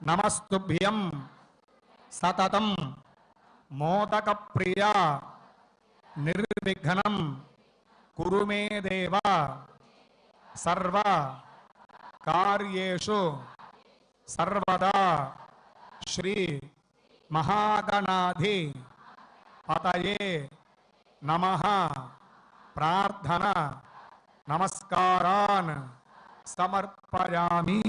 నమస్తుభ్యం సతతం మోదక ప్రియ నిర్విఘ్నం కురు మే దేవ సర్వ కార్యేషు సర్వదా శ్రీ మహాగణాధి పతయే నమ ప్రార్థన నమస్కారాన్ సమర్పయామి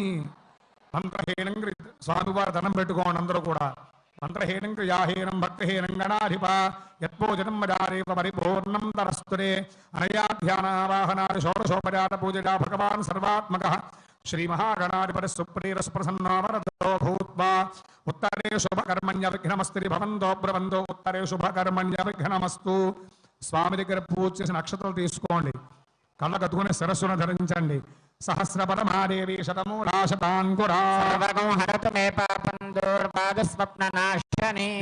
మంత్రహీనం కృ- స్వామివారి ధనం పెట్టుకోండి అందరూ కూడా. మంత్రహీనం క్రియాహీనం భక్తిహీనం గణాధిప యత్పూజనం మజారేవ పరిపూర్ణం తరస్తురే అనయాధ్యానావాహనాది షోడశోపజాత పూజగా భగవాన్ సర్వాత్మక. శ్రీమహాగణాధిపతి సుప్రీరస్ప్రసన్నో వరదో భూత్వా. ఉత్తరే శుభకర్మణ్య విఘ్నమస్తి భవంతో బ్రవంతో ఉత్తరే శుభకర్మణ్య విఘ్నమస్తు. స్వామి దగ్గర పూజ చేసిన నక్షత్రాలు తీసుకోండి. కళ్ళ కట్టుకుని శిరస్సును ధరించండి. సర్వగం హరతు మే పాపం దుర్పాదస్వప్ననాశని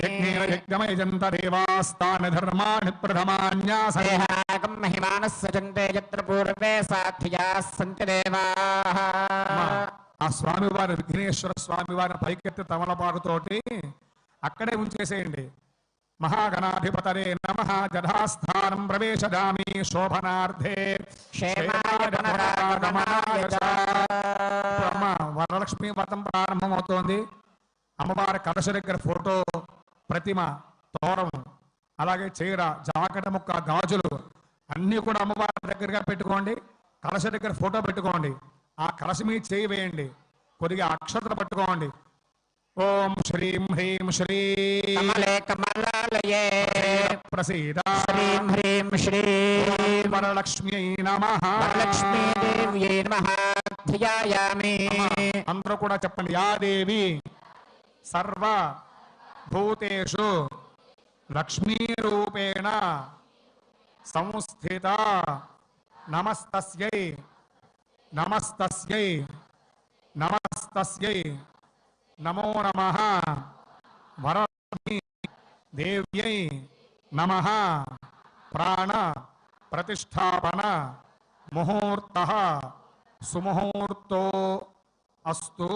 యజ్ఞమయజంత దేవాస్తాని ధర్మాణి ప్రథమాన్యాస దేహాగం మహిమానः సజంతే యత్ర పూర్వే సాధ్యాः సంతి దేవాः. ఆ స్వామివారి విఘ్నేశ్వర స్వామివారి పైకెత్తి తమలపాకుతోటి అక్కడే ఉంచేసేయండి. మహాగణాధిపతరే నమ జధాస్థానం ప్రవేశదామి శోభనార్థే. వరలక్ష్మి వ్రతం ప్రారంభమవుతోంది అమ్మవారి కలశ దగ్గర ఫోటో ప్రతిమ తోరం అలాగే చీర జాకెట ముక్క గాజులు అన్నీ కూడా అమ్మవారి దగ్గరగా పెట్టుకోండి. కలశ దగ్గర ఫోటో పెట్టుకోండి. ఆ కలశ మీద చేయి వేయండి. కొద్దిగా అక్షతలు పట్టుకోండి. ఓం శ్రీం హ్రీం శ్రీ కమలే కమలాలయే. ప్రసీద. హ్రీం హ్రీం శ్రీ వరలక్ష్మ్యై నమ. వరలక్ష్మీదేవ్యై నమః. ధ్యాయామి. అందరూ కూడా చెప్పండి. యా దేవి సర్వ భూతేషు లక్ష్మీరూపేణ సంస్థిత నమస్తస్యై నమస్తస్యై నమస్తస్యై. నమో నమ. వరలక్ష్మీ దేవ్యై నమ. ప్రాణ ప్రతిష్టాపన ముహూర్త సుముహూర్తో అస్తు.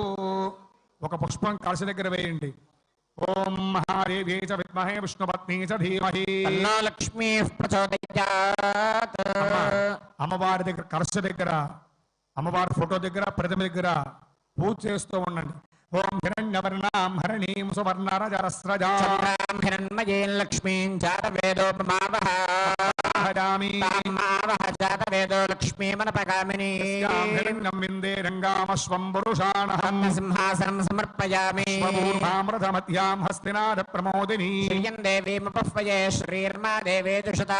ఒక పుష్పం కలశ దగ్గర వేయండి. ఓం మహాదేవీ చ విద్మహే విష్ణుపత్ని చ ధీమహి. లక్ష్మీ ప్రచోదయాత్. అమ్మవారి దగ్గర కలశ దగ్గర అమ్మవారి ఫోటో దగ్గర ప్రతిమ దగ్గర పూజ చేస్తూ ఉండండి. ఓం హిరణ్యవర్ణాం హరణీం సువర్ణరజరస్రజా. చంద్రాం హిరణ్మయీం లక్ష్మీం జాతవేదోపమావహ భజామి మావహ జాతవేదో లక్ష్మీమనపగామిని హిరణ్యం విందే రంగామశ్వం పురుషాణహం సింహాసనం సమర్పయామి. స్వభూర్భామృతమధ్యాం హస్తినాద ప్రమోదిని. దేవీముపహ్వయే శ్రీర్మా దేవే దుషతా.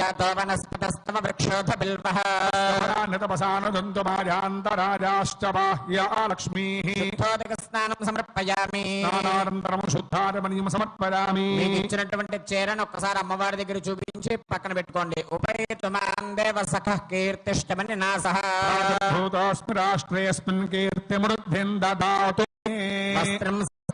జాతో వనస్పతస్తవ వృక్షోధ బిల్వః నితపసానుదంతుమాయాంతరాజాశ్చ బాహ్యా లక్ష్మీ శుద్ధోదక స్నానం సమర్పయామి. స్నానానంతరం శుద్ధారమణీయం సమర్పయామి. మీకు ఇచ్చినటువంటి చీరను ఒక్కసారి అమ్మవారి దగ్గర చూపించి పక్కన పెట్టుకోండి. ఉపేతుమాన్ దేవ సఖ కీర్తిష్టమని నా సహా భూతోస్మి రాష్ట్రేస్మిన్ కీర్తిమృద్ధిం దదాతు వస్త్రం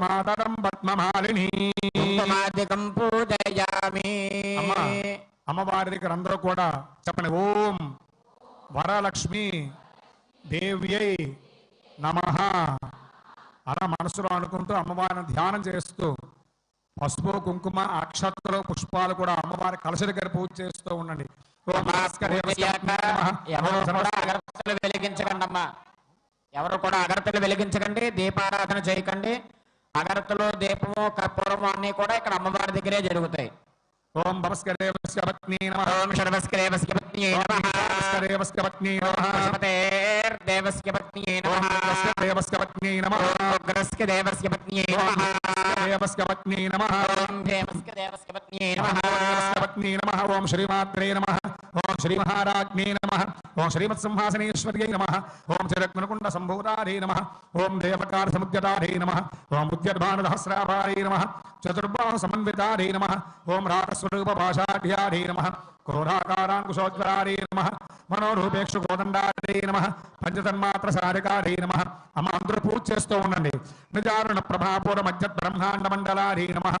మాతరం పద్మమాలిని. కుంకుమాదికం పూజయామి. అమ్మా అమ్మవారి దగ్గర అందరూ కూడా చెప్పండి. ఓం వరలక్ష్మి దేవ్యై నమ. అలా మనసులో అనుకుంటూ అమ్మవారిని ధ్యానం చేస్తూ పసుపు కుంకుమ అక్షతలు పుష్పాలు కూడా అమ్మవారి కలశ దగ్గర పూజ చేస్తూ ఉండండి. వెలిగించకండి అమ్మా ఎవరు కూడా అగరత్తులు వెలిగించకండి దీపారాధన చేయకండి. అగరత్తులు దీపము కర్పూరము అన్నీ కూడా ఇక్కడ అమ్మవారి దగ్గరే జరుగుతాయి. ఓం భవస్కరేవస్య పత్ని నమ ఓం శర్వస్కరేవస్య పత్న్యై నమః భవస్కరేవస్య పత్ని నమ పశుపతేర్దేవస్య పత్న్యై ఓం నమః భవస్కరేవస్య పత్ని నమ ఉగ్రస్య దేవస్య పత్న్యై నమః దేవస్య పత్ని నమ ఓం భీమస్య దేవస్య పత్న్యై నమః దేవస్య పత్ని నమ ఓం శ్రీమాత్రే నమ ఓం శ్రీ మహారాజ్ఞే నమ ఓం శ్రీమత్సింహాసనేశ్వర్యై నమ ఓం చిరగ్నకుండ సంభూతారే నమ ఓం దేవకార సముద్యతారే నమ ఓం ఉద్యద్భానదహస్రాభారే నమ చతుర్బాహు సమన్వితారే నమ. ఓం రాగస్వరూప భాషాఢ్యారే నమ క్రోధాకారాంకుశోజ్వరారే నమ. మనోరూపేక్షు కోదండారే నమ. పంచతన్మాత్ర సారికారే నమ. అమ్మ అందరూ పూజ చేస్తూ ఉండండి. నిజారుణ ప్రభాపూర మధ్య బ్రహ్మాండ మండలారే నమ.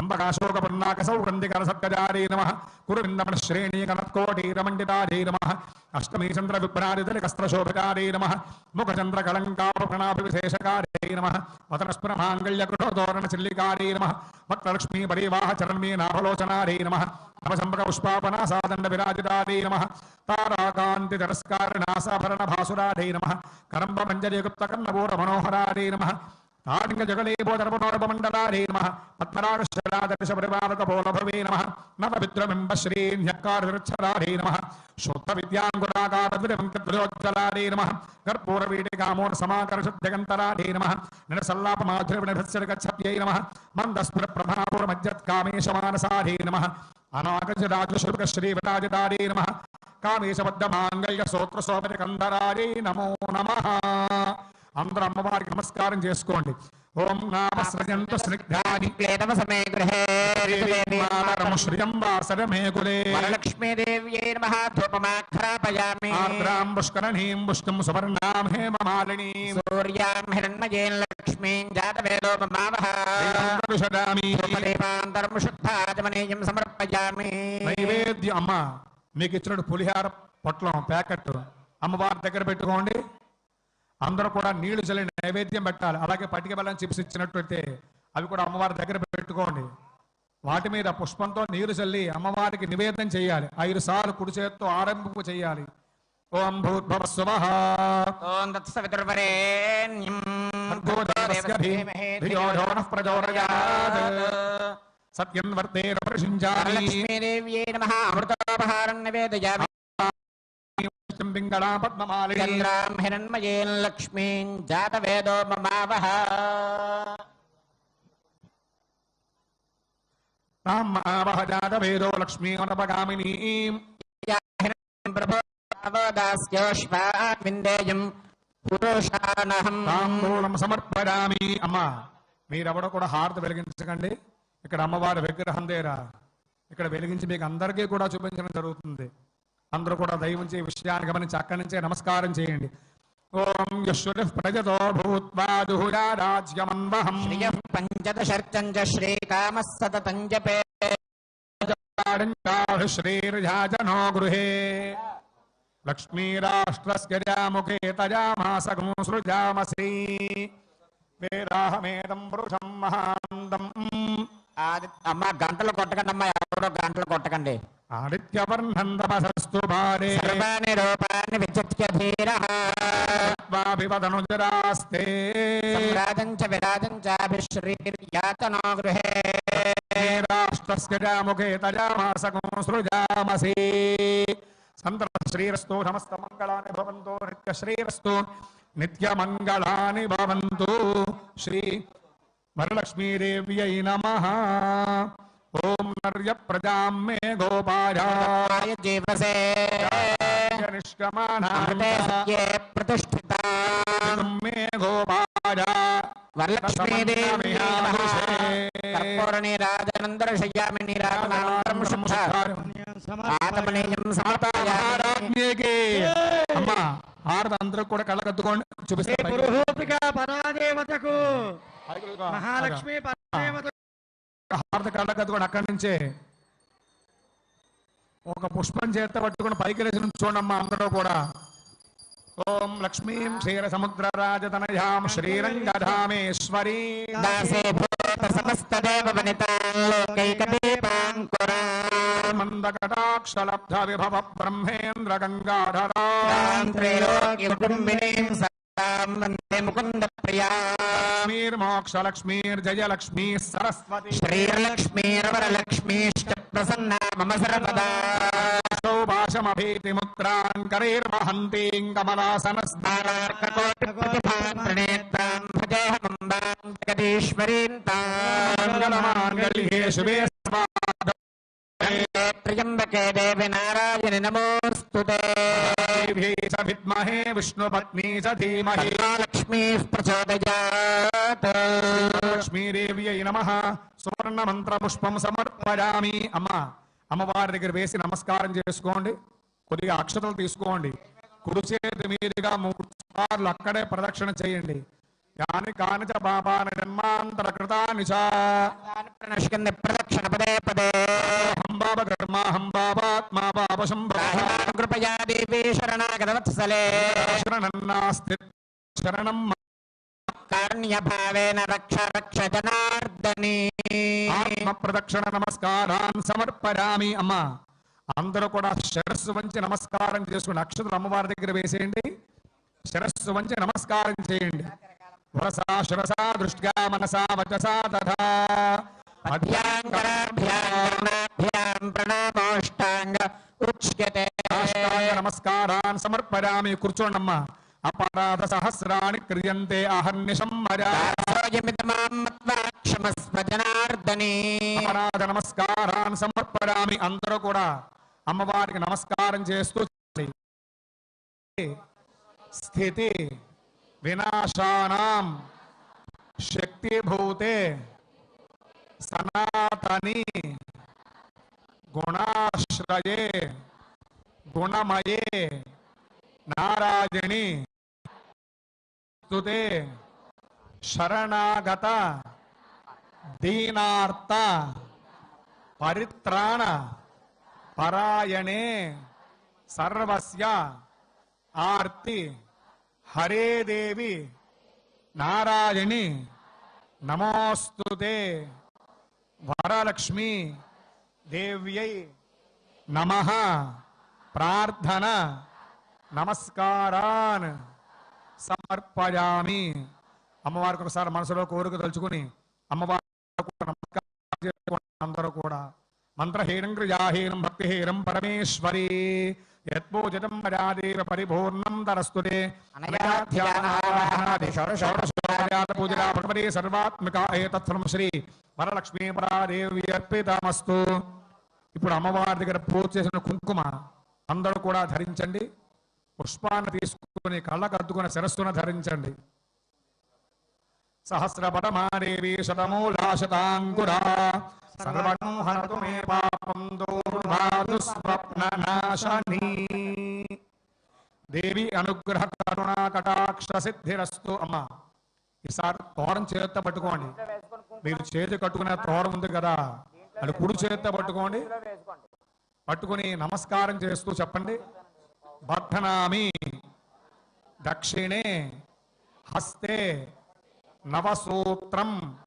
చంపకాశోక పన్నాక సౌగంధికర సత్కజారే నమ. కురువిందమణ శ్రేణీ కనత్కోటి కనత్కోటీరమండితారే నమ. అష్టమీ చంద్ర విభ్రారితలి కస్త్రశోభకారే నమ ముఖచంద్ర కళంకాపణాభి విశేషకారే నమ వతనస్పుర మాంగళ్య గృహతోరణ చిల్లికారే నమ వక్రలక్ష్మీ పరివాహ చరణ్మీ నాభలోచనారే నమ నవసంపక పుష్పాపనా సాదండ విరాజితారే నమ తారాకాంతి తిరస్కారణాసాభరణ భాసురారే నమ కరంబ మంజరి గుప్త కన్నపూర మనోహరారే నమ తాడింగ జగలేబోధర్మనోరమండలారే నమ. పద్మరాగశలాదర్శ పోలభవే నమ. నవ విద్రమింబ శ్రీన్యక్కారవిరచ్చరారే నమ. శుద్ధ విద్యాంగురాకార నమ. కర్పూర వీటికామోన సమాకర్ష జగంతరారే నమ. నిరసల్లాప మాధుర వినభత్సర నమ. మందస్ఫుర ప్రభాపుర మజ్జత్కామేశమానసారే నమ. అనాగజ రాజశుల్క శ్రీ విరాజితారే నమ. కామేశబద్ధ మాంగళ్య సూత్ర శోభరి కందరారే నమో నమః. అందరూ అమ్మవారికి నమస్కారం చేసుకోండి. ఓం నామ సృజంత స్నిగ్ధాని ప్లేతమ సమే గృహే మాతరం శ్రియం వాసరమే కులే. వరలక్ష్మీదేవ్యై నమః ధూపమాఘ్రాపయామి ఆర్ద్రాం పుష్కరణీం పుష్కం సువర్ణాం హేమమాలినీం. సూర్యాం హిరణ్మయేన్ లక్ష్మీం జాతవేదో మమావహ విషదామి ధూపదీపాంతరం శుద్ధాచమనీయం సమర్పయామి. నైవేద్యం అమ్మ మీకు ఇచ్చిన పులిహార పొట్లం ప్యాకెట్ అమ్మవారి దగ్గర పెట్టుకోండి. అందరూ కూడా నీళ్ళు చల్లి నైవేద్యం పెట్టాలి. అలాగే పట్టిక బెల్లం చిప్స్ ఇచ్చినట్లయితే అవి కూడా అమ్మవారి దగ్గర పెట్టుకోండి. వాటి మీద పుష్పంతో నీరు చల్లి అమ్మవారికి నివేదన చేయాలి. ఐదు సార్లు కుడి చేత్తో ఆరంభింపు చేయాలి. ఓం భూద్భవ స్వః ఓం తత్సవితుర్వరేణ్యం. సత్యం వర్తేన ప్రశించామి వరలక్ష్మీదేవ్యై నమః. అమృతోపహారం నివేదయామి. హిరణ్మయేన్ లక్ష్మీం జాతవేదో మమావహ. జాతవేదో విందేయం పురుషానహం. తాంబూలం సమర్పయామి. అమ్మా మీరెవడో కూడా హారతి వెలిగించకండి. ఇక్కడ అమ్మవారి విగ్రహం దగ్గర ఇక్కడ వెలిగించి మీకు అందరికీ కూడా చూపించడం జరుగుతుంది. అందరూ కూడా దయవుంచి విషయాన్ని గమనించి అక్కడి నుంచే నమస్కారం చేయండి. ఓం యశ్వరి ప్రజతో భూత్వా జుహురా రాజ్యమన్వహం శ్రియ పంచదశర్చం చ శ్రీకామः సతతం జపే శ్రీర్జాజనో గృహే. లక్ష్మీరాష్ట్రస్య జాముఖే తజామాసగం సృజామసీ. వేదాహమేదం పురుషం మహాంతం ఆది అమ్మ గంటలు కొట్టకండి అమ్మ ఎవరో గంటలు కొట్టకండి. ఆదిత్యవర్ణం తపసస్తు భారే. సర్వాణి రూపాన్ని విచక్ష్య ధీరః వాభివదనుజరాస్తే సంరాజం చ విరాజం చాభిశ్రీర్యాతనో గృహే. రాష్ట్రస్య జాముఖే తజామాసగం సృజామసీ. సంతత శ్రీరస్తు సమస్త మంగళాని భవంతు నిత్య శ్రీరస్తు నిత్య మంగళాని భవంతు. శ్రీ వరలక్ష్మీదేవ్యై నమః. ఓం నర్య ప్రజాం మే గోపాయ జీవసే. నిష్కమానాయ ప్రతిష్ఠిత. మే గోపాయ వరలక్ష్మీదేవి కర్పూర నీరాజనందర శయ్యామి నీరాజనానందరం శుద్ధ ఆత్మనీయం సమర్పయామి. ఆరాధ్యకి అమ్మా ఆరత అందరూ కూడా కళ్ళ కత్తుకోండి చూపిస్తారు పురుహూపిక పరాదేవతకు. మహాలక్ష్మి హారత కళ్ళ కత్తుకోండి అక్కడి నుంచే. ఒక పుష్పం చేత పట్టుకుని పైకి లేచి చూడమ్మా అందరూ కూడా. ఓం లక్ష్మీం క్షీర సముద్ర రాజతనయాం శ్రీరంగధామేశ్వరీ. సమస్త మందకటాక్షలబ్ధ విభవ బ్రహ్మేంద్ర గంగాధరా వందే ముకుంద ప్రియా లక్ష్మీర్మోక్షలక్ష్మీర్జయ లక్ష్మీ సరస్వతి శ్రీర్లక్ష్మీర్వరలక్ష్మీశ్చ ప్రసన్నా మమ సర్వదా సౌభాషమభీతిముద్రాన్ కరైర్వహంతీం కమలాసనస్నారార్క నారార్కకోటిప్రతిభాం ప్రణేత్రాం భజేహమంబాం జగదీశ్వరీం తాం మంగళమాంగళ్యే శుభే లక్ష్మీ ప్రచోదయాత్. లక్ష్మీదేవ్యై నమ. సువర్ణ మంత్ర పుష్పం సమర్పయామి. అమ్మ అమ్మవారి దగ్గర వేసి నమస్కారం చేసుకోండి. కొద్దిగా అక్షతలు తీసుకోండి. కుడి చేతి మీదుగా మూడు సార్లు అక్కడే ప్రదక్షిణ చేయండి. యాని కానిచ పాపాన జన్మాంతర కృతాని చ ప్రణశ్కంది ప్రదక్షిణ పదే పదే హంబాబ కర్మ హంబాబాత్మా పాప రాహిమాన్ కృపయా దేవీ శరణాగతవత్సలే శరణన్నాస్తి శరణం కారుణ్యభావేన రక్ష రక్ష జనార్దనీ ఆత్మ ప్రదక్షిణ నమస్కారాన్ సమర్పయామి అమ్మ అందరూ కూడా శిరస్సు వంచి నమస్కారం చేసుకుని అక్షతులు అమ్మవారి దగ్గర వేసేయండి శిరస్సు వంచి నమస్కారం చేయండి వరసా శిరసా దృష్ట్యా మనసా వచసా తథా. అభ్యాంకరాభ్యాం ప్రణామోష్టాంగ ఉచ్యతే అష్టాంగ నమస్కారాన్ సమర్పయామి కూర్చోండమ్మా. అపరాధ సహస్రాణి క్రియంతే అహర్నిశం అపరాధ నమస్కారాన్ సమర్పయామి అందరూ కూడా అమ్మవారికి నమస్కారం చేస్తూ. స్థితి. विनाशानाम शक्ति भूते सनातनी गुणाश्रये गुणमये नाराजिणी तुते शरणागत दीनार्थ परित्राण परायणे सर्वस्य आरती దేవి నారాయణి నమోస్తుతే. వరలక్ష్మి దేవ్యై నమ. ప్రార్థన నమస్కారాన్ సమర్పయామి. అమ్మవారికి ఒకసారి మనసులో కోరిక తలుచుకుని అమ్మవారి నమస్కారం చేసుకోండి అందరూ కూడా. మంత్రహీనం క్రియాహీనం భక్తిహీనం పరమేశ్వరి యత్పూజితం పరిపూర్ణం తరస్తుతే సర్వాత్మిక ఏతత్సర్వం శ్రీ అర్పితమస్తు. ఇప్పుడు అమ్మవారి దగ్గర పూజ చేసిన కుంకుమ అందరూ కూడా ధరించండి. పుష్పాన్ని తీసుకుని కళ్ళకు అద్దుకుని శిరస్సును ధరించండి. సహస్రపటమాదేవి శతమూలా శతాంకురా సర్వణం హరతు పాపం దేవి అనుగ్రహ కరుణ కటాక్ష సిద్ధిరస్తు. అమ్మ ఈసారి తోరం చేత్త పట్టుకోండి. మీరు చేతి కట్టుకునే తోరం ఉంది కదా అది కుడి చేత్త పట్టుకోండి. పట్టుకుని నమస్కారం చేస్తూ చెప్పండి. బద్ధనామి దక్షిణే హస్తే నవసూత్రం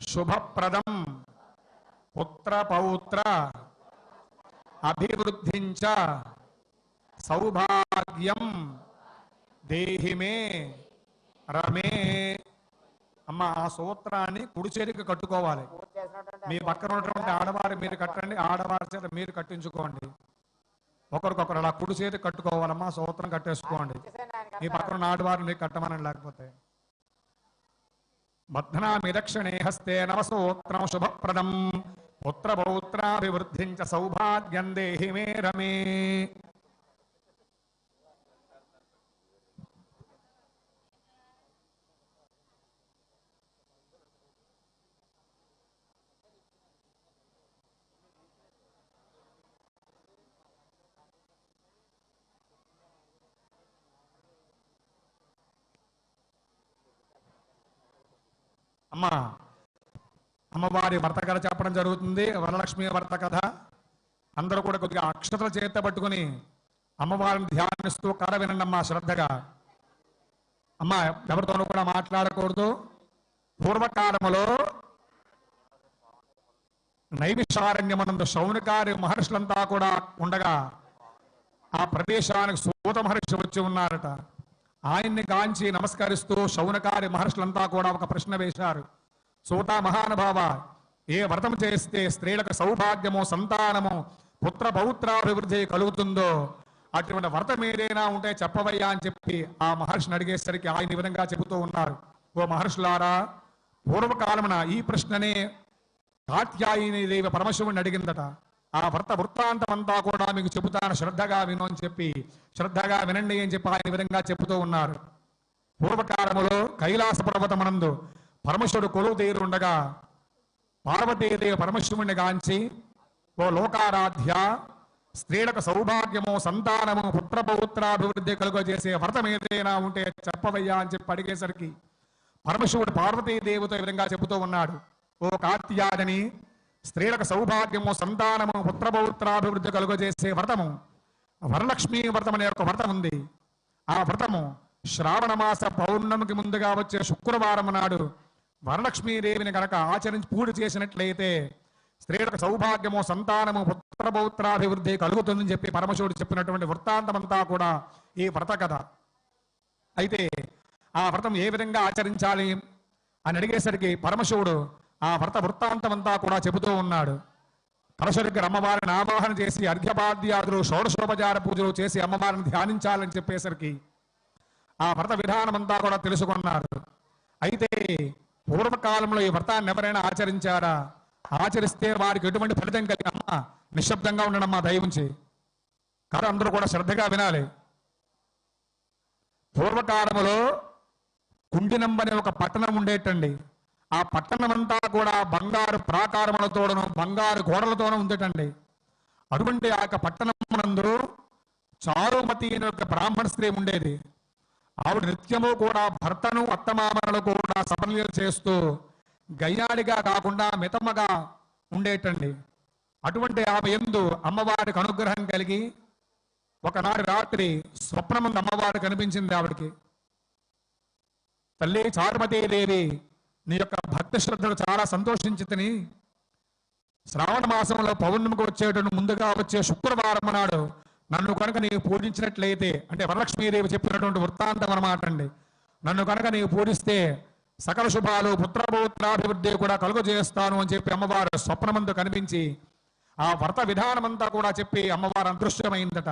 శుభప్రదం. పుత్ర పౌత్ర అభివృద్ధించ సౌభాగ్యం దేహి మే రమే. అమ్మ ఆ సూత్రాన్ని కుడి చేతికి కట్టుకోవాలి. మీ పక్కన ఉన్నటువంటి ఆడవారు మీరు కట్టండి ఆడవారి చేత మీరు కట్టించుకోండి. ఒకరికొకరు అలా కుడి చేతి కట్టుకోవాలమ్మా సూత్రం కట్టేసుకోండి. మీ పక్కన ఉన్న ఆడవారు మీకు కట్టమని లేకపోతే. బధ్నామి దక్షిణే హస్తే నవసూత్రం శుభప్రదం. పుత్రపౌత్రాభివృద్ధించ సౌభాగ్యం దేహి మే రమే అమ్మా అమ్మవారి భర్త కథ చెప్పడం జరుగుతుంది. వరలక్ష్మి భర్త కథ. అందరూ కూడా కొద్దిగా అక్షతల చేత పట్టుకుని అమ్మవారిని ధ్యానిస్తూ కథ వినండి అమ్మా శ్రద్ధగా. అమ్మ ఎవరితోనూ కూడా మాట్లాడకూడదు. పూర్వకాలములో నైమిషారణ్యమనందు శౌనికారి మహర్షులంతా కూడా ఉండగా ఆ ప్రదేశానికి సూత మహర్షి వచ్చి ఉన్నారట. ఆయన్ని కాంచి నమస్కరిస్తూ శౌనకారి మహర్షులంతా కూడా ఒక ప్రశ్న వేశారు. సూత మహానుభావ ఏ వ్రతం చేస్తే స్త్రీలకు సౌభాగ్యము సంతానము పుత్ర పౌత్రాభివృద్ధి కలుగుతుందో అటువంటి వ్రతం ఏదైనా ఉంటే చెప్పవయ్యా అని చెప్పి ఆ మహర్షిని అడిగేసరికి ఆయన ఈ విధంగా చెబుతూ ఉన్నారు. ఓ మహర్షులారా పూర్వకాలమున ఈ ప్రశ్ననే కాత్యాయని దేవి పరమశివుని అడిగిందట. ఆ వ్రత వృత్తాంతం అంతా కూడా మీకు చెబుతాను శ్రద్ధగా విను అని చెప్పి శ్రద్ధగా వినండి అని చెప్పి ఆయన విధంగా చెబుతూ ఉన్నారు. పూర్వకాలములో కైలాస పర్వతమనందు పరమశివుడు కొలువు తీరుండగా పార్వతీదేవి పరమశివుణ్ణి గాంచి ఓ లోకారాధ్య స్త్రీలకు సౌభాగ్యము సంతానము పుత్రపౌత్రాభివృద్ధి కలుగజేసే వ్రతం ఏదైనా ఉంటే చెప్పవయ్యా అని చెప్పి అడిగేసరికి పరమశివుడు పార్వతీదేవితో ఈ విధంగా చెబుతూ ఉన్నాడు. ఓ కార్త్యాదని స్త్రీలకు సౌభాగ్యము సంతానము పుత్రపౌత్రాభివృద్ధి కలుగజేసే వ్రతము వరలక్ష్మీ వ్రతం అనే ఒక వ్రతం ఉంది. ఆ వ్రతము శ్రావణ మాస పౌర్ణమికి ముందుగా వచ్చే శుక్రవారం నాడు వరలక్ష్మీదేవిని కనుక ఆచరించి పూజ చేసినట్లయితే స్త్రీలకు సౌభాగ్యము సంతానము పుత్రపౌత్రాభివృద్ధి కలుగుతుందని చెప్పి పరమశివుడు చెప్పినటువంటి వృత్తాంతమంతా కూడా ఈ వ్రత కథ. అయితే ఆ వ్రతం ఏ విధంగా ఆచరించాలి అని అడిగేసరికి పరమశివుడు ఆ వ్రత వృత్తాంతమంతా కూడా చెబుతూ ఉన్నాడు. పరశుడికి అమ్మవారిని ఆవాహన చేసి అర్ఘ్యపాద్యాదులు షోడశోపచార పూజలు చేసి అమ్మవారిని ధ్యానించాలని చెప్పేసరికి ఆ వ్రత విధానమంతా కూడా తెలుసుకున్నారు అయితే పూర్వకాలంలో ఈ వ్రతాన్ని ఎవరైనా ఆచరించారా? ఆచరిస్తే వారికి ఎటువంటి ఫలితం కలిగినమ్మా నిశ్శబ్దంగా ఉండడమ్మా దయవుంచి కాదు అందరూ కూడా శ్రద్ధగా వినాలి. పూర్వకాలములో కుండినంబనే ఒక పట్టణం ఉండేటండి. ఆ పట్టణం అంతా కూడా బంగారు ప్రాకారములతోనూ బంగారు గోడలతోనూ ఉండేటండి. అటువంటి ఆ యొక్క పట్టణమునందు చారుమతి అనే ఒక బ్రాహ్మణ స్త్రీ ఉండేది. ఆవిడ నిత్యము కూడా భర్తను అత్తమామలను కూడా సమన్వయం చేస్తూ గయ్యాడిగా కాకుండా మితమ్మగా ఉండేటండి. అటువంటి ఆమె ఎందు అమ్మవారికి అనుగ్రహం కలిగి ఒకనాడు రాత్రి స్వప్నముంది అమ్మవారు కనిపించింది ఆవిడకి. తల్లి చారుమతీదేవి నీ యొక్క భక్తి శ్రద్ధలు చాలా సంతోషించితిని శ్రావణ మాసంలో పౌర్ణమికి వచ్చేటను ముందుగా వచ్చే శుక్రవారం నాడు నన్ను కనుక నీవు పూజించినట్లయితే అంటే వరలక్ష్మీదేవి చెప్పినటువంటి వృత్తాంతం అన్నమాట అండి నన్ను కనుక నీవు పూజిస్తే సకల శుభాలు పుత్రపౌత్రాభివృద్ధి కూడా కలుగజేస్తాను అని చెప్పి అమ్మవారు స్వప్నమందు కనిపించి ఆ వ్రత విధానమంతా కూడా చెప్పి అమ్మవారు అదృశ్యమైందట.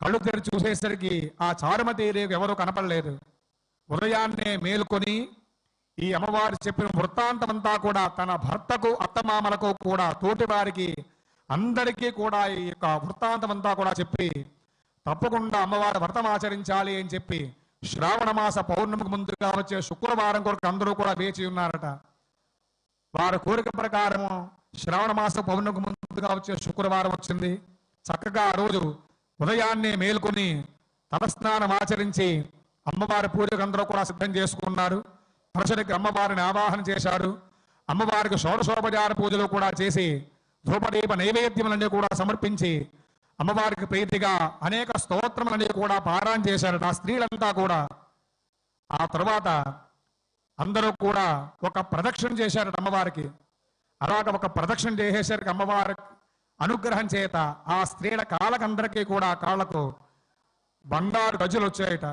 కళ్ళు తెరిచి చూసేసరికి ఆ చారుమతీదేవి ఎవరూ కనపడలేదు. ఉదయాన్నే మేలుకొని ఈ అమ్మవారు చెప్పిన వృత్తాంతమంతా కూడా తన భర్తకు అత్తమామలకు కూడా తోటివారికి అందరికీ కూడా ఈ యొక్క వృత్తాంతమంతా కూడా చెప్పి తప్పకుండా అమ్మవారి వ్రతం ఆచరించాలి అని చెప్పి శ్రావణ మాస పౌర్ణమికి ముందుగా వచ్చే శుక్రవారం కొరకు అందరూ కూడా వేచి ఉన్నారట. వారి కోరిక ప్రకారము శ్రావణ మాస పౌర్ణమికి ముందుగా వచ్చే శుక్రవారం వచ్చింది. చక్కగా ఆ రోజు ఉదయాన్నే మేల్కొని తలస్నానం ఆచరించి అమ్మవారి పూజకు అందరూ కూడా సిద్ధం చేసుకున్నారు. పరశుడికి అమ్మవారిని ఆవాహన చేశారు. అమ్మవారికి షోడశోపచార పూజలు కూడా చేసి ధూపదీప నైవేద్యములన్నీ కూడా సమర్పించి అమ్మవారికి ప్రీతిగా అనేక స్తోత్రములన్నీ కూడా పారాయణ చేశారట. ఆ స్త్రీలంతా కూడా. ఆ తర్వాత అందరూ కూడా ఒక ప్రదక్షిణ చేశారట అమ్మవారికి. అలాగ ఒక ప్రదక్షిణ చేసేసరికి అమ్మవారి అనుగ్రహం చేత ఆ స్త్రీల కాళ్ళకందరికీ కూడా కాళ్ళకు బంగారు గజులు వచ్చాయట.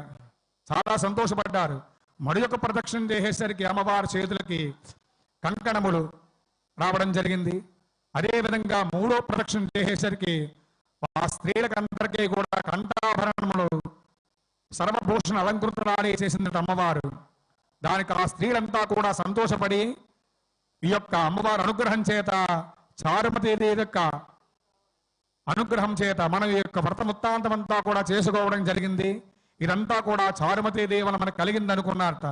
చాలా సంతోషపడ్డారు. మరి యొక్క ప్రదక్షిణ చేసేసరికి అమ్మవారి చేతులకి కంకణములు రావడం జరిగింది. అదే విధంగా మూడో ప్రదక్షిణ చేసేసరికి ఆ స్త్రీలకందరికీ కూడా కంఠాభరణములు సర్వభూషణ అలంకృతరాడి చేసింది అమ్మవారు. దానికి ఆ స్త్రీలంతా కూడా సంతోషపడి ఈ యొక్క అమ్మవారి అనుగ్రహం చేత చారుమతి యొక్క అనుగ్రహం చేత మనం ఈ యొక్క వ్రత వృత్తాంతం అంతా కూడా చేసుకోవడం జరిగింది. ఇదంతా కూడా చారుమతి దేవన మనకు కలిగింది అనుకున్నారట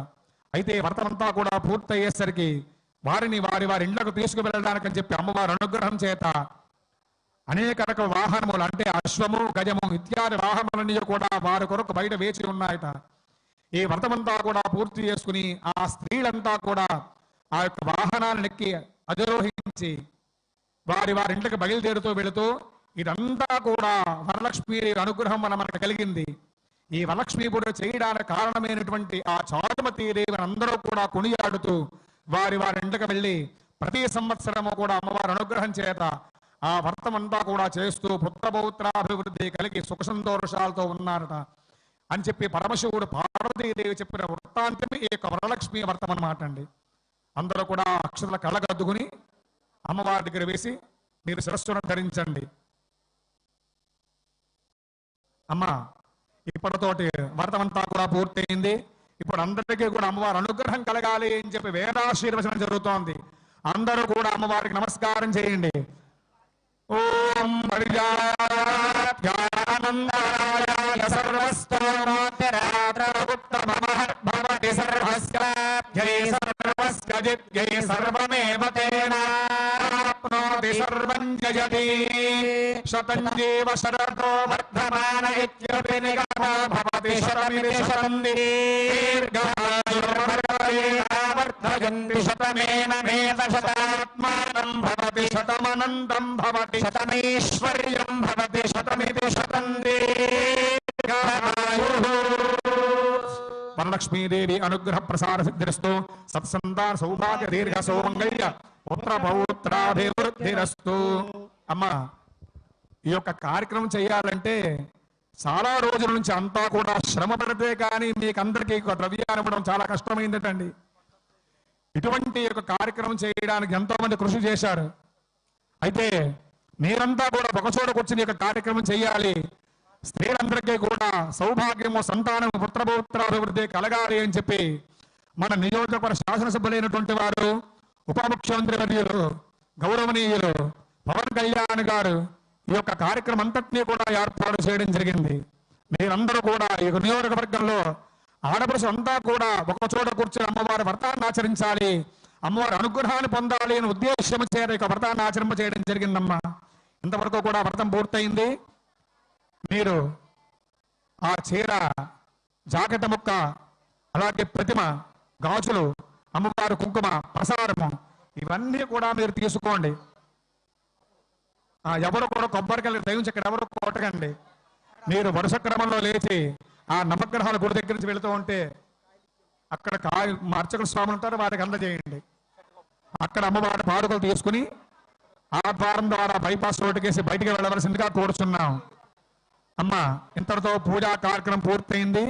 అయితే వ్రతమంతా కూడా పూర్తయ్యేసరికి వారిని వారి వారి ఇండ్లకు తీసుకువెళ్ళడానికి అని చెప్పి అమ్మవారి అనుగ్రహం చేత అనేక రకాల వాహనములు అంటే అశ్వము గజము ఇత్యాది వాహనములన్నీ కూడా వారి కొరకు బయట వేచి ఉన్నాయట. ఈ వ్రతమంతా కూడా పూర్తి చేసుకుని ఆ స్త్రీలంతా కూడా ఆ యొక్క వాహనాన్ని ఎక్కి అధిరోహించి వారి వారి ఇంటికి బయలుదేరుతూ వెళుతూ ఇదంతా కూడా వరలక్ష్మి అనుగ్రహం మన మనకు కలిగింది. ఈ వరలక్ష్మి పూజ చేయడానికి కారణమైనటువంటి ఆ చాటుమ దేవిని అందరూ కూడా కొనియాడుతూ వారి వారి ఇంటికి వెళ్ళి ప్రతి సంవత్సరము కూడా అమ్మవారి అనుగ్రహం చేత ఆ వ్రతమంతా కూడా చేస్తూ పుత్రపౌత్రాభివృద్ధి కలిగి సుఖ సంతోషాలతో ఉన్నారట అని చెప్పి పరమశివుడు పార్వతీదేవి చెప్పిన వృత్తాంతమే ఈ యొక్క వరలక్ష్మి వ్రతం అనమాట అండి. అందరూ కూడా అక్షతల కళ్ళగద్దుకుని అమ్మవారి దగ్గర వేసి మీరు శిరస్సును ధరించండి. అమ్మ ఇప్పటితోటి వ్రతం కూడా పూర్తయింది. ఇప్పుడు అందరికీ కూడా అమ్మవారి అనుగ్రహం కలగాలి అని చెప్పి వేదాశీర్వచనం జరుగుతోంది. అందరూ కూడా అమ్మవారికి నమస్కారం చేయండి. ఓం పరిజానందాయ भवति सर्वस्कलाब्जये सर्वमेव तेन प्राप्नोति जयति शतम् जीव शरतो वर्धमान इत्यपि निगमो भवति, शतमिति शतमेन मेध शतात्मानम् भवति शतमनन्तम् भवति शतमैश्वर्यम् भवति शतमिति లక్ష్మీదేవి అనుగ్రహ ప్రసార సిద్ధిరస్తు. సత్సంతాన సౌభాగ్య దీర్ఘ సౌమంగళ్య పుత్ర పౌత్రాభివృద్ధిరస్తు అమ్మ ఈ యొక్క కార్యక్రమం చేయాలంటే చాలా రోజుల నుంచి అంతా కూడా శ్రమ పడితే కానీ మీకందరికీ ద్రవ్యాన్ని ఇవ్వడం చాలా కష్టమైందటండి. ఇటువంటి యొక్క కార్యక్రమం చేయడానికి ఎంతో మంది కృషి చేశారు. అయితే మీరంతా కూడా ఒకచోట కూర్చుని యొక్క కార్యక్రమం చేయాలి. స్త్రీలందరికీ కూడా సౌభాగ్యము సంతానము పుత్రపౌత్రాభివృద్ధి కలగాలి అని చెప్పి మన నియోజకవర్గ శాసనసభ్యులైనటువంటి వారు ఉప ముఖ్యమంత్రి వర్యులు గౌరవనీయులు పవన్ కళ్యాణ్ గారు ఈ యొక్క కార్యక్రమం అంతటినీ కూడా ఏర్పాటు చేయడం జరిగింది. మీరందరూ కూడా ఈ నియోజకవర్గంలో ఆడపడుచు అంతా కూడా ఒక చోట కూర్చొని అమ్మవారి వ్రతాన్ని ఆచరించాలి అమ్మవారి అనుగ్రహాన్ని పొందాలి అనే ఉద్దేశం చేత ఈ యొక్క వ్రతాన్ని ఆచరింప చేయడం జరిగిందమ్మా. ఇంతవరకు కూడా వ్రతం పూర్తయింది. మీరు ఆ చీర జాకెట్ ముక్క అలాగే ప్రతిమ గాజులు అమ్మవారు కుంకుమ ప్రసారము ఇవన్నీ కూడా మీరు తీసుకోండి. ఆ ఎవరు కూడా కొబ్బరికాయలు దయించి ఇక్కడ ఎవరు కొట్టకండి. మీరు వరుస క్రమంలో లేచి ఆ నవగ్రహాల గుడి దగ్గర నుంచి వెళుతూ ఉంటే అక్కడ కాయ మా అర్చకుల స్వాములు ఉంటారు వారికి అందజేయండి. అక్కడ అమ్మవారి పాదుకలు తీసుకుని ఆ ద్వారం ద్వారా బైపాస్ రోడ్డుకేసి బయటికి వెళ్ళవలసిందిగా కోరుచున్నాం. అమ్మ ఇంతటితో పూజా కార్యక్రమం పూర్తయింది.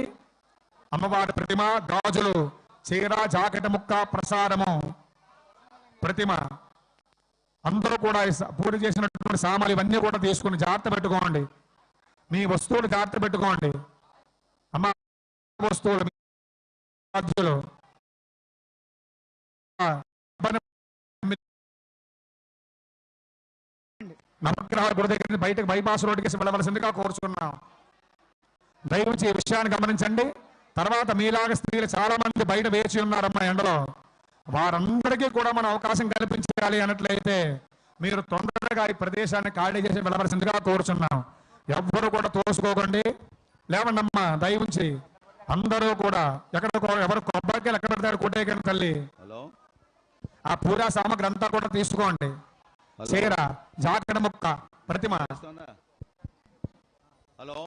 అమ్మవారి ప్రతిమ గాజులు చీర జాకెట్ ముక్క ప్రసాదము ప్రతిమ. అందరూ కూడా పూజ చేసినటువంటి సామాన్లు ఇవన్నీ కూడా తీసుకుని జాగ్రత్త పెట్టుకోండి. మీ వస్తువులు జాగ్రత్త పెట్టుకోండి. అమ్మ వస్తువులు నవగ్రహాల గుడి దగ్గర నుంచి బయటకు బైపాస్ రోడ్డుకి వెళ్ళవలసిందిగా కోరుచున్నాం. దయవుంచి ఈ విషయాన్ని గమనించండి. తర్వాత మీలాగా స్త్రీలు చాలా మంది బయట వేచి ఉన్నారమ్మా ఎండలో. వారందరికీ కూడా మనం అవకాశం కల్పించాలి అన్నట్లయితే మీరు తొందరగా ఈ ప్రదేశాన్ని ఖాళీ చేసి వెళ్ళవలసిందిగా కోరుచున్నాం. ఎవ్వరు కూడా తోసుకోకండి. లేవండమ్మా దయవుంచి అందరూ కూడా ఎక్కడ ఎవరు కొబ్బరికాయలు ఎక్కడ పెడతారు కొట్టేయకండి తల్లి? హలో? ఆ పూజా సామగ్రి అంతా కూడా తీసుకోండి. చీర జాకెట్ ముక్క ప్రతిమ? హలో?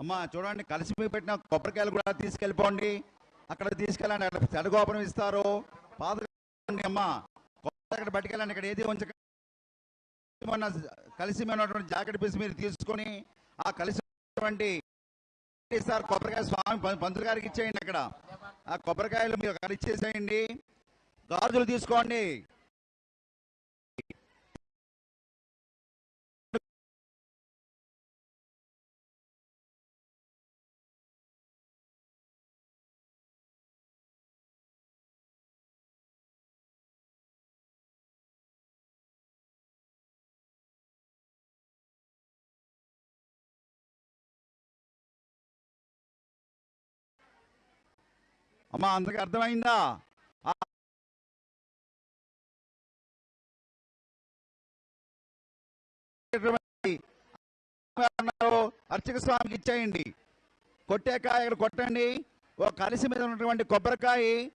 అమ్మా చూడండి కలిసి పెట్టిన కొబ్బరికాయలు కూడా తీసుకెళ్ళిపోండి. అక్కడ తీసుకెళ్ళండి అక్కడ చెడగోపనం ఇస్తారు. పాదకండి అమ్మా కొబ్బరి అక్కడ పట్టుకెళ్ళండి ఇక్కడ ఏది ఉంచక కలిసి ఉన్నటువంటి జాకెట్ పీస్ మీరు తీసుకొని ఆ కలిసి ఇస్తారు కొబ్బరికాయ స్వామి పంతులు గారికి ఇచ్చేయండి అక్కడ. ఆ కొబ్బరికాయలు మీరు అక్కడ ఇచ్చేసేయండి. గాజులు తీసుకోండి. అమ్మా అందరికి అర్థమైందా? అర్చక స్వామికి ఇచ్చేయండి. కొట్టే ఇక్కడ కొట్టండి. ఓ కలిసి మీద ఉన్నటువంటి కొబ్బరికాయ